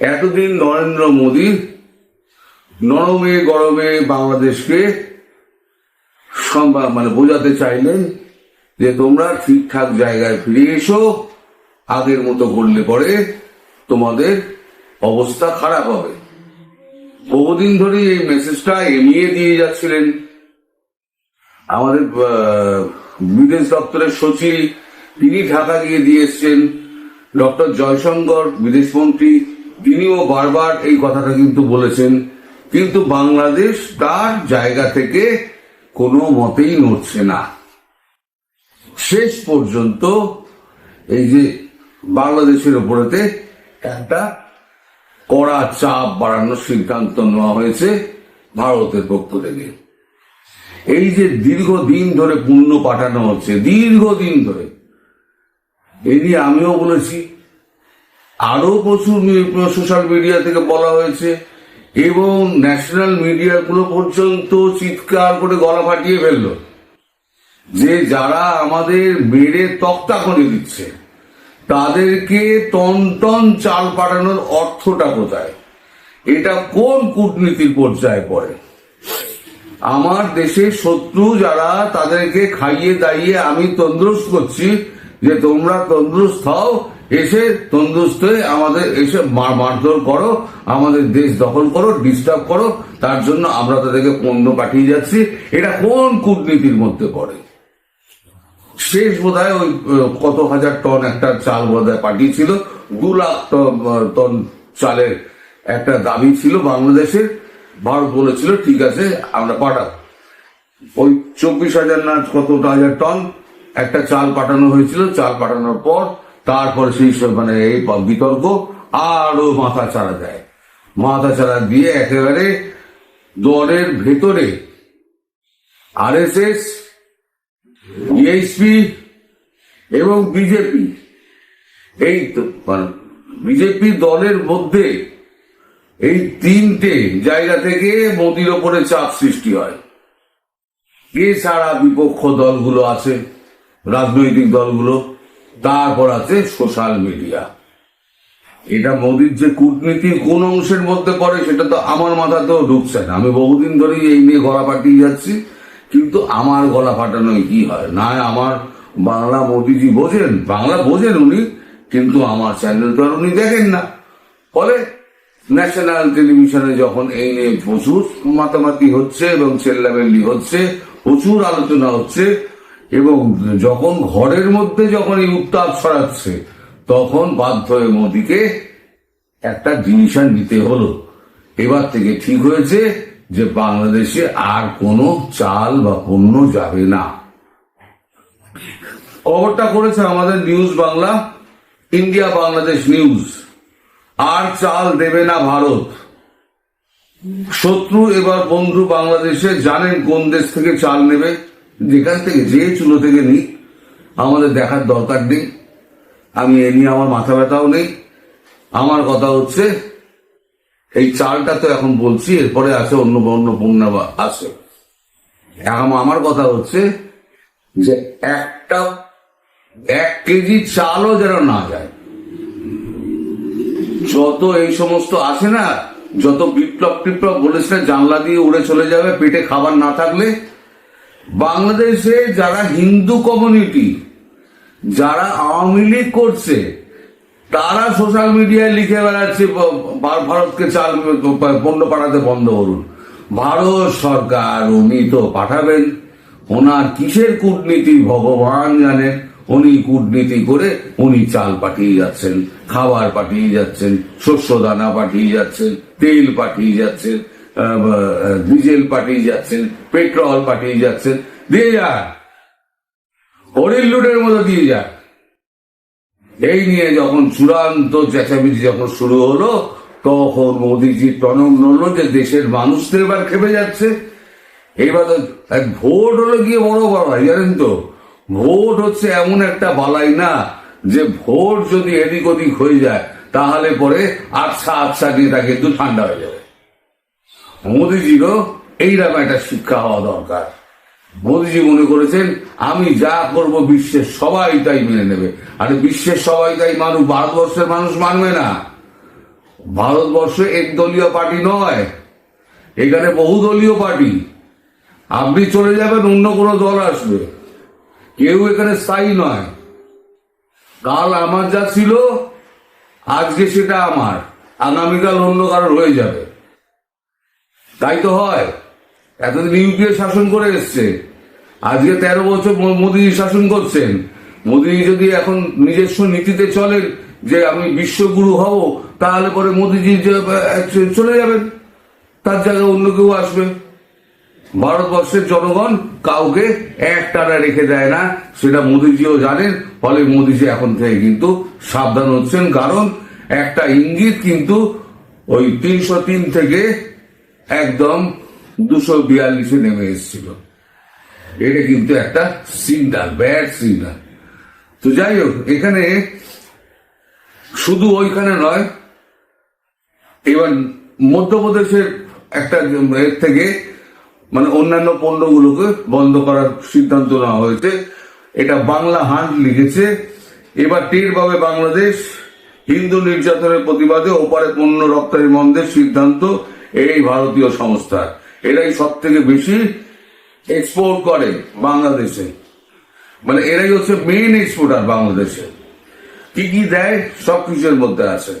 এতদিন নরেন্দ্র মোদী নরমে গরমে বাংলাদেশকে সম্ভা- মানে বোঝাতে চাইলেন যে তোমরা ঠিকঠাক জায়গায় ফিরে এসো, আগের মতো করলে পরে তোমাদের অবস্থা খারাপ হবে। বহুদিন ধরে এই মেসেজটা এমিয়ে দিয়ে যাচ্ছিলেন। আমাদের বিদেশ দপ্তরের সচিব, তিনি ঢাকা গিয়ে দিয়ে এসছেন। ডক্টর জয়শঙ্কর বিদেশমন্ত্রী তিনিও বারবার এই কথাটা কিন্তু বলেছেন, কিন্তু বাংলাদেশ তার জায়গা থেকে কোনো মতেই নড়ছে না। শেষ পর্যন্ত এই যে বাংলাদেশের উপরেতে একটা কড়া চাপ বাড়ানোর সিদ্ধান্ত নেওয়া হয়েছে ভারতের পক্ষ থেকে। এই যে দীর্ঘদিন ধরে পুণ্য পাঠানো হচ্ছে, দীর্ঘদিন ধরে এই নিয়ে আমিও বলেছি আরও প্রচুর সোশ্যাল মিডিয়া থেকে বলা হয়েছে, এবং ন্যাশনাল মিডিয়াগুলো পর্যন্ত চিৎকার করে গলা ফাটিয়ে ফেলল যে যারা আমাদের মেরে তক্তা করে দিচ্ছে, তাদেরকে টন চাল পাঠানোর অর্থটা কোথায়? এটা কোন কূটনীতির পর্যায়ে পড়ে? আমার দেশের শত্রু যারা, তাদেরকে খাইয়ে দাইয়ে আমি তন্দুরস্ত করছি যে তোমরা তন্দুরস্ত হও এসে তন্দুরস্ত হয়ে আমাদের এসে মার- মারধর করো, আমাদের দেশ দখল করো ডিস্টার্ব করো, তার জন্য আমরা তাদেরকে পণ্য পাঠিয়ে যাচ্ছি। এটা কোন কূটনীতির মধ্যে পড়ে? শেষ বোধ ওই কত হাজার টন একটা চাল বোধ পাঠিয়েছিল। দু লাখ টন চালের একটা দাবি ছিল বাংলাদেশের। ভারত বলেছিল, ঠিক আছে, আমরা পাঠাবো। ওই চব্বিশ হাজার না কত হাজার টন একটা চাল পাঠানো হয়েছিল। চাল পাঠানোর পর তারপর সেই মানে এই বিতর্ক আরও মাথা চাড়া দেয় মাথা চাড়া দিয়ে একেবারে দলের ভেতরে আর এস এস বিএসপি এবং বিজেপি, এই তো বিজেপি দলের মধ্যে এই তিনটে জায়গা থেকে মোদির ওপরে চাপ সৃষ্টি হয়। এছাড়া বিপক্ষ দলগুলো আছে, রাজনৈতিক দলগুলো। তারপর আছে সোশ্যাল মিডিয়া এটা মোদির যে কূটনীতি কোন অংশের মধ্যে পড়ে, সেটা তো আমার মাথাতেও ঢুকছে না। আমি বহুদিন ধরেই এই নিয়ে গলা ফাটিয়ে যাচ্ছি, কিন্তু আমার গলা ফাটানোয় কি হয়? না আমার বাংলা মোদিজি বোঝেন, বাংলা বোঝেন উনি, কিন্তু আমার চ্যানেল তো আর উনি দেখেন না। ফলে ন্যাশনাল টেলিভিশনে যখন এই নিয়ে প্রচুর মাতামাতি হচ্ছে এবং চেল্লাবেল্লি হচ্ছে, প্রচুর আলোচনা হচ্ছে এবং যখন ঘরের মধ্যে যখন এই উত্তাপ ছড়াচ্ছে, তখন বাধ্য হয়ে মোদিকে একটা ডিসিশন নিতে হলো। এবার থেকে ঠিক হয়েছে যে বাংলাদেশে আর কোনো চাল বা পণ্য যাবে না। খবরটা করেছে আমাদের news Bangla, India Bangladesh news. আর চাল দেবে না ভারত। শত্রু এবার বন্ধু বাংলাদেশে, জানেন কোন দেশ থেকে চাল নেবে? যেখান থেকে যে চুলো থেকে নিই আমাদের দেখার দরকার নেই। আমি এ নিয়ে আমার মাথা ব্যথাও নেই। আমার কথা হচ্ছে, এই চালটা তো এখন বলছি, এরপরে আছে অন্য অন্য পণ্য আছে। এখন আমার কথা হচ্ছে যে একটা এক কেজি চালও যেন না যায়। যত এই সমস্ত আছে না, যত বিপ্লব টিপ্লব বলেছে জানলা দিয়ে উড়ে চলে যাবে, পেটে খাবার না থাকলে বাংলাদেশে যারা হিন্দু কমিউনিটি যারা আওয়ামী লীগ করছে, তারা সোশ্যাল মিডিয়ায় লিখে বেড়াচ্ছে ভারতকে চাল পণ্য পাঠাতে বন্ধ করুন। ভারত সরকার উনি তো পাঠাবেন। ওনার কিসের কূটনীতি, ভগবান জানে। উনি কূটনীতি করে উনি চাল পাঠিয়ে যাচ্ছেন, খাবার পাঠিয়ে যাচ্ছেন শস্য দানা পাঠিয়ে যাচ্ছেন, তেল পাঠিয়ে যাচ্ছেন। ডিজেল পাঠিয়ে যাচ্ছেন, পেট্রোল পাঠিয়ে যাচ্ছেন, দিয়ে যান। হরিণ লুটের মতো দিয়ে যান। এই নিয়ে যখন চূড়ান্ত চেঁচামেচি যখন শুরু হলো, তখন মোদিজি টনক নড়লো যে দেশের মানুষদের এবার খেপে যাচ্ছে। এইবার তো ভোট হলো গিয়ে বড় বাড়াই জানেন তো? ভোট হচ্ছে এমন একটা বালাই না, যে ভোট যদি এদিক ওদিক হয়ে যায়, তাহলে পরে আচ্ছা আচ্ছা নেতা কিন্তু ঠান্ডা হয়ে যাবে। মোদিজিরও এইরকম একটা শিক্ষা হওয়া দরকার। মোদিজি মনে করেছেন, আমি যা করব বিশ্বের সবাই তাই মেনে নেবে। আর বিশ্বের সবাই তাই মানুষ, ভারতবর্ষের মানুষ মানবে না। ভারতবর্ষ একদলীয় পার্টি নয়, এখানে বহুদলীয় পার্টি। আপনি চলে যাবেন, অন্য কোনো দল আসবে। কেউ এখানে স্থায়ী নয়। কাল আমার যা ছিল, আজকে সেটা আমার। আগামীকাল অন্য কারোর হয়ে যাবে। তাই তো হয়। এতদিন ইউপিএ শাসন করে এসছে। আজকে তেরো বছর মোদী শাসন করছেন। মোদী যদি এখন নিজস্ব নীতিতে চলেন যে আমি বিশ্বগুরু হব, তাহলে পরে মোদীজি চলে যাবেন। তার জায়গায় অন্য কেউ আসবে। ভারতবর্ষের জনগণ কাউকে একটানা রেখে দেয় না। সেটা মোদীজিও জানেন। ফলে মোদীজি এখন থেকে কিন্তু সাবধান হচ্ছেন। কারণ একটা ইঙ্গিত কিন্তু ওই তিনশো তিন থেকে একদম দুশো বিয়াল্লিশে নেমে এসেছিল। এটা কিন্তু একটা সিগনাল, ব্যাড সিগনাল। তো যাই হোক, এখানে শুধু ওইখানে নয়, এবার মধ্যপ্রদেশের একটা এর থেকে মানে অন্যান্য পণ্যগুলোকে বন্ধ করার সিদ্ধান্ত নেওয়া হয়েছে। এটা বাংলা হান্ট লিখেছে। এবার টের পাবে বাংলাদেশ, হিন্দু নির্যাতনের প্রতিবাদে ওপারে পণ্য রপ্তানি বন্ধের সিদ্ধান্ত এই ভারতীয় সংস্থা। এরাই সব থেকে বেশি এক্সপোর্ট করে বাংলাদেশে। মানে এরাই হচ্ছে মেইন এক্সপোর্টার বাংলাদেশে। কি কি দেয় সব কিছুর মধ্যে আছে।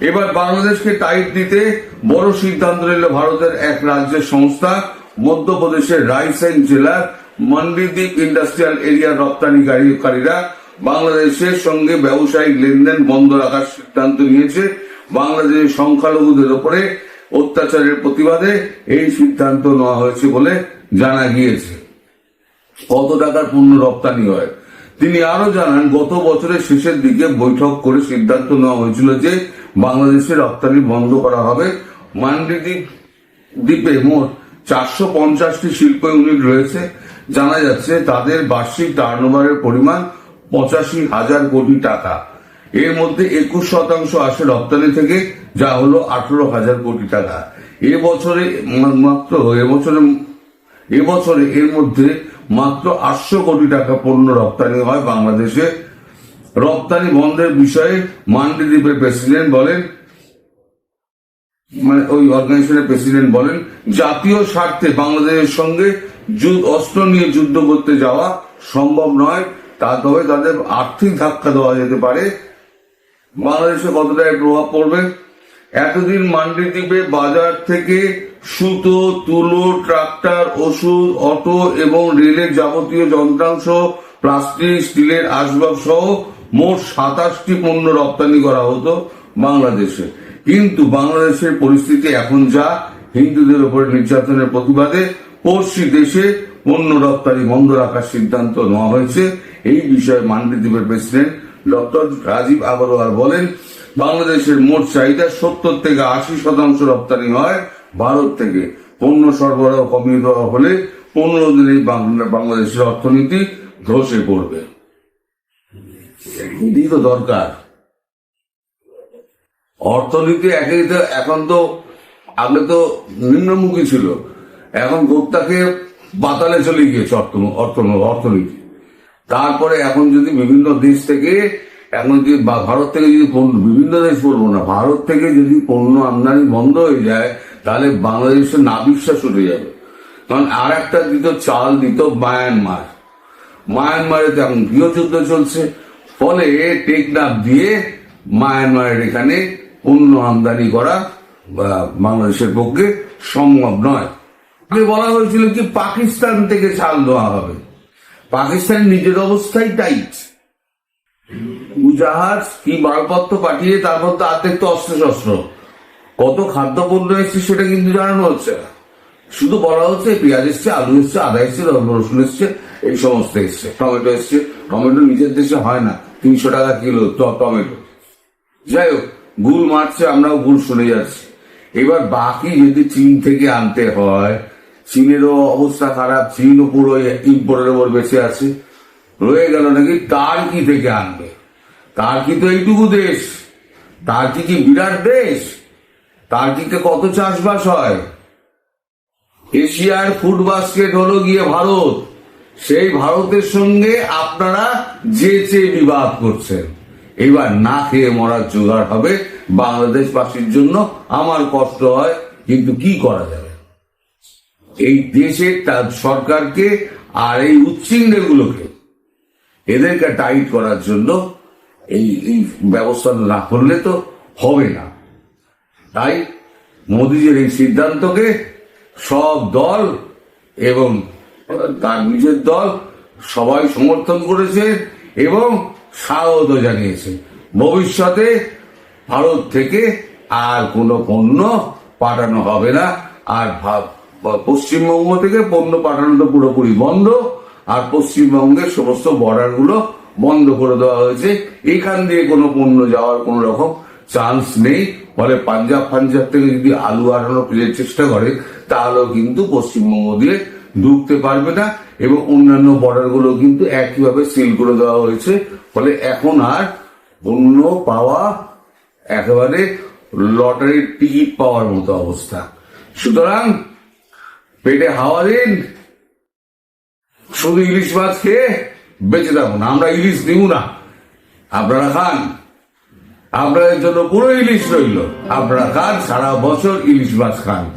এবার বাংলাদেশকে টাইট দিতে বড় সিদ্ধান্ত নিল ভারতের এক রাজ্যের সংস্থা, মধ্যপ্রদেশের রায়সেন জেলার মন্ডিদ্বীপ ইন্ডাস্ট্রিয়াল এরিয়ার রপ্তানিকারীরা বাংলাদেশের সঙ্গে ব্যবসায়িক লেনদেন বন্ধ রাখার সিদ্ধান্ত নিয়েছে। বাংলাদেশের সংখ্যালঘুদের উপরে অত্যাচারের প্রতিবাদে এই সিদ্ধান্ত নেওয়া হয়েছে বলে জানা গিয়েছে। কত টাকার পণ্য রপ্তানি হয়। তিনি আরও জানান, গত বছরের শেষের দিকে বৈঠক করে সিদ্ধান্ত নেওয়া হয়েছিল যে বাংলাদেশে রপ্তানি বন্ধ করা হবে। মান্ডিদ্বীপ দ্বীপে মোট চারশো পঞ্চাশটি শিল্প ইউনিট রয়েছে। জানা যাচ্ছে, তাদের বার্ষিক টার্নওভারের পরিমাণ পঁচাশি হাজার কোটি টাকা। এর মধ্যে একুশ শতাংশ আসে রপ্তানি থেকে যা হলো আঠারো হাজার কোটি টাকা। এবছরে মাত্র এবছরে এবছরে এর মধ্যে মাত্র আটশো কোটি টাকা পণ্য রপ্তানি হয় বাংলাদেশে। রপ্তানি বন্ধের বিষয়ে মান্ডিদ্বীপের প্রেসিডেন্ট বলেন মানে ওই অর্গানাইজেশনের প্রেসিডেন্ট বলেন, জাতীয় স্বার্থে বাংলাদেশের সঙ্গে অস্ত্র নিয়ে যুদ্ধ করতে যাওয়া সম্ভব নয়। তা তবে তাদের আর্থিক ধাক্কা দেওয়া যেতে পারে। বাংলাদেশে কতটা প্রভাব পড়বে? এতদিন মান্ডি মান্ডিদ্বীপে বাজার থেকে সুতো, তুলো, ট্রাক্টর, ওষুধ, অটো এবং রেলের যাবতীয় যন্ত্রাংশ, প্লাস্টিক, স্টিলের আসবাব সহ মোট সাতাশটি পণ্য রপ্তানি করা হতো বাংলাদেশে। কিন্তু বাংলাদেশের পরিস্থিতি এখন যা, হিন্দুদের উপর নির্যাতনের প্রতিবাদে পড়শি দেশে পণ্য রপ্তানি বন্ধ রাখার সিদ্ধান্ত নেওয়া হয়েছে। এই বিষয়ে মান্ডিদ্বীপের প্রেসিডেন্ট ডক্টর রাজীব আগরওয়াল বলেন বাংলাদেশের মোট চাহিদা সত্তর থেকে আশি শতাংশ রপ্তানি হয়, ভারত থেকে। পণ্য সরবরাহ কমিয়ে দেওয়া হলে পনেরো দিনেই বাংলাদেশের অর্থনীতি ধসে পড়বে। তো দরকার। অর্থনীতি একেই তো এখন তো, আগে তো নিম্নমুখী ছিল। এখন গোপ্তাকে পাতালে চলে গিয়েছে অর্থ- অর্থ- অর্থনীতি। তারপরে এখন যদি বিভিন্ন দেশ থেকে এখন যদি ভারত থেকে যদি বিভিন্ন দেশ বলব না, ভারত থেকে যদি পণ্য আমদানি বন্ধ হয়ে যায়, তাহলে বাংলাদেশের নাবিশ্বাস উঠে যাবে। কারণ আর একটা দিত চাল দিত মায়ানমার। মায়ানমারে তো এখন গৃহযুদ্ধ চলছে, ফলে টেকনাফ দিয়ে মায়ানমারের এখানে পণ্য আমদানি করা বাংলাদেশের পক্ষে সম্ভব নয়। বলা হয়েছিল কি, পাকিস্তান থেকে চাল দেওয়া হবে। পাকিস্তানের নিজের অবস্থাই টাইট। জাহাজ কি মালপত্র পাঠিয়ে তারপর তো আর্ধেক তো অস্ত্র শস্ত্র কত খাদ্যপণ্য এসছে সেটা কিন্তু জানানো হচ্ছে না। শুধু বলা হচ্ছে পেঁয়াজ এসছে, আলু এসছে, আদা এসছে, রসুন এসছে, এই সমস্ত এসছে। টমেটো এসছে। টমেটো নিজের দেশে হয় না। তিনশো টাকা কিলো টমেটো। যাই হোক গুল মারছে, আমরাও গুল শুনে যাচ্ছি। এবার বাকি যদি চীন থেকে আনতে হয়, চীনেরও অবস্থা খারাপ, চীনও পুরো ইম্পোর্টের উপর বেঁচে আছে। রয়ে গেল নাকি তার কি থেকে আনবে? তার কি তো এইটুকু দেশ? তার কি কি বিরাট দেশ? তার কি কত চাষবাস হয়? এশিয়ার ফুড বাস্কেট হলো গিয়ে ভারত। সেই ভারতের সঙ্গে আপনারা যে চেয়ে বিবাদ করছেন। এবার না খেয়ে মরার জোগাড় হবে বাংলাদেশবাসীর জন্য। আমার কষ্ট হয়, কিন্তু কি করা যাবে? এই দেশের সরকারকে আর এই উচ্ছিন্নগুলোকে এদেরকে টাইট করার জন্য এই এই ব্যবস্থা না করলে তো হবে না। তাই মোদীজির এই সিদ্ধান্তকে সব দল এবং তার নিজের দল সবাই সমর্থন করেছে এবং স্বাগত জানিয়েছে। ভবিষ্যতে ভারত থেকে আর কোনো পণ্য পাঠানো হবে না। আর পশ্চিমবঙ্গ থেকে পণ্য পাঠানো তো পুরোপুরি বন্ধ। আর পশ্চিমবঙ্গের সমস্ত বর্ডারগুলো বন্ধ করে দেওয়া হয়েছে। এখান দিয়ে কোনো পণ্য যাওয়ার কোনো রকম চান্স নেই। ফলে পাঞ্জাব পাঞ্জাব থেকে যদি আলু আনানোর চেষ্টা করে, তাহলেও কিন্তু পশ্চিমবঙ্গ দিয়ে ঢুকতে পারবে না এবং অন্যান্য বর্ডারগুলো কিন্তু একইভাবে সিল করে দেওয়া হয়েছে। ফলে এখন আর পণ্য পাওয়া একেবারে লটারির টিকিট পাওয়ার মতো অবস্থা। সুতরাং পেটে হাওয়া দিন। শুধু ইলিশ মাছ খেয়ে বেঁচে থাকুন আমরা ইলিশ নিব না। আপনারা খান। আপনাদের জন্য পুরো ইলিশ রইল। আপনারা খান, সারা বছর ইলিশ মাছ খান।